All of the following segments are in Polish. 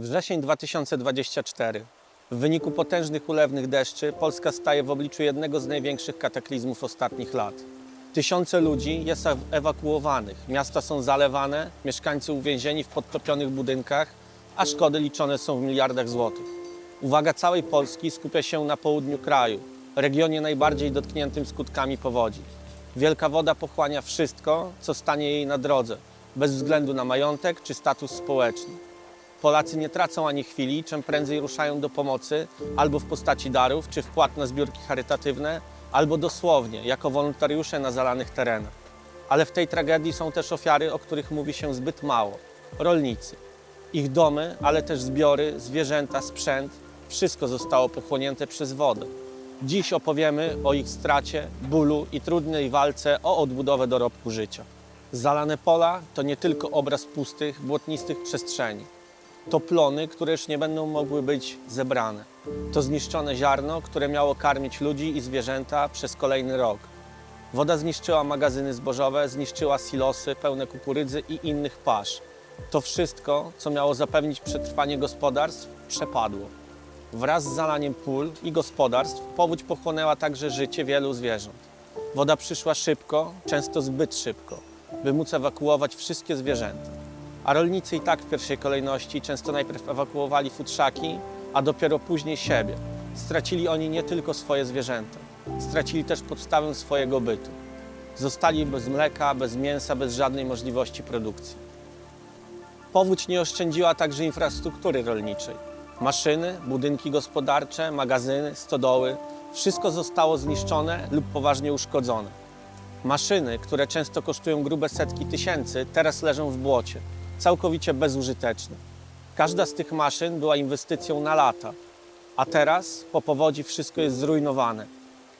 Wrzesień 2024. W wyniku potężnych ulewnych deszczy Polska staje w obliczu jednego z największych kataklizmów ostatnich lat. Tysiące ludzi jest ew- ewakuowanych, miasta są zalewane, mieszkańcy uwięzieni w podtopionych budynkach, a szkody liczone są w miliardach złotych. Uwaga całej Polski skupia się na południu kraju, regionie najbardziej dotkniętym skutkami powodzi. Wielka woda pochłania wszystko, co stanie jej na drodze, bez względu na majątek czy status społeczny. Polacy nie tracą ani chwili, czym prędzej ruszają do pomocy albo w postaci darów czy wpłat na zbiórki charytatywne, albo dosłownie jako wolontariusze na zalanych terenach. Ale w tej tragedii są też ofiary, o których mówi się zbyt mało rolnicy. Ich domy, ale też zbiory, zwierzęta, sprzęt wszystko zostało pochłonięte przez wodę. Dziś opowiemy o ich stracie, bólu i trudnej walce o odbudowę dorobku życia. Zalane pola to nie tylko obraz pustych, błotnistych przestrzeni. To plony, które już nie będą mogły być zebrane. To zniszczone ziarno, które miało karmić ludzi i zwierzęta przez kolejny rok. Woda zniszczyła magazyny zbożowe, zniszczyła silosy pełne kukurydzy i innych pasz. To wszystko, co miało zapewnić przetrwanie gospodarstw, przepadło. Wraz z zalaniem pól i gospodarstw powódź pochłonęła także życie wielu zwierząt. Woda przyszła szybko, często zbyt szybko, by móc ewakuować wszystkie zwierzęta. A rolnicy i tak w pierwszej kolejności często najpierw ewakuowali futrzaki, a dopiero później siebie. Stracili oni nie tylko swoje zwierzęta, stracili też podstawę swojego bytu. Zostali bez mleka, bez mięsa, bez żadnej możliwości produkcji. Powódź nie oszczędziła także infrastruktury rolniczej. Maszyny, budynki gospodarcze, magazyny, stodoły wszystko zostało zniszczone lub poważnie uszkodzone. Maszyny, które często kosztują grube setki tysięcy, teraz leżą w błocie, całkowicie bezużyteczne. Każda z tych maszyn była inwestycją na lata, a teraz po powodzi wszystko jest zrujnowane.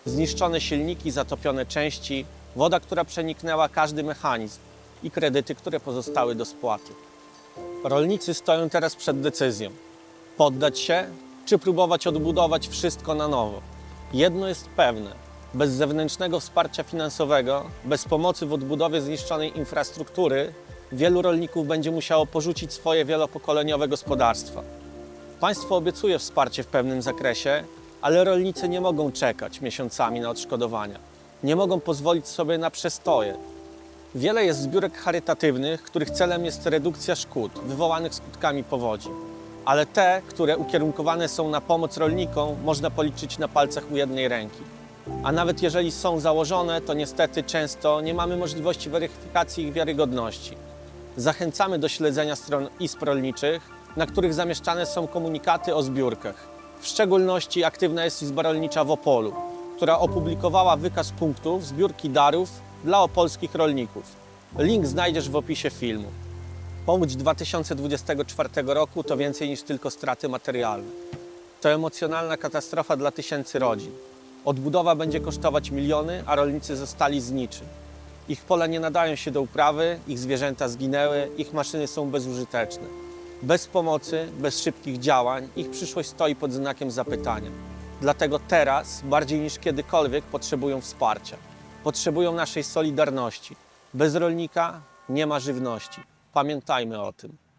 Zniszczone silniki, zatopione części, woda, która przeniknęła każdy mechanizm i kredyty, które pozostały do spłaty. Rolnicy stoją teraz przed decyzją: poddać się, czy próbować odbudować wszystko na nowo. Jedno jest pewne: bez zewnętrznego wsparcia finansowego, bez pomocy w odbudowie zniszczonej infrastruktury, wielu rolników będzie musiało porzucić swoje wielopokoleniowe gospodarstwa. Państwo obiecuje wsparcie w pewnym zakresie, ale rolnicy nie mogą czekać miesiącami na odszkodowania. Nie mogą pozwolić sobie na przestoje, Wiele jest zbiórek charytatywnych, których celem jest redukcja szkód wywołanych skutkami powodzi. Ale te, które ukierunkowane są na pomoc rolnikom, można policzyć na palcach u jednej ręki. A nawet jeżeli są założone, to niestety często nie mamy możliwości weryfikacji ich wiarygodności. Zachęcamy do śledzenia stron izb rolniczych, na których zamieszczane są komunikaty o zbiórkach. W szczególności aktywna jest Izba Rolnicza w Opolu, która opublikowała wykaz punktów zbiórki darów dla opolskich rolników. Link znajdziesz w opisie filmu. Powódź 2024 roku to więcej niż tylko straty materialne. To emocjonalna katastrofa dla tysięcy rodzin. Odbudowa będzie kosztować miliony, a rolnicy zostali z niczym. Ich pola nie nadają się do uprawy, ich zwierzęta zginęły, ich maszyny są bezużyteczne. Bez pomocy, bez szybkich działań, ich przyszłość stoi pod znakiem zapytania. Dlatego teraz, bardziej niż kiedykolwiek, potrzebują wsparcia. Potrzebują naszej solidarności. Bez rolnika nie ma żywności. Pamiętajmy o tym.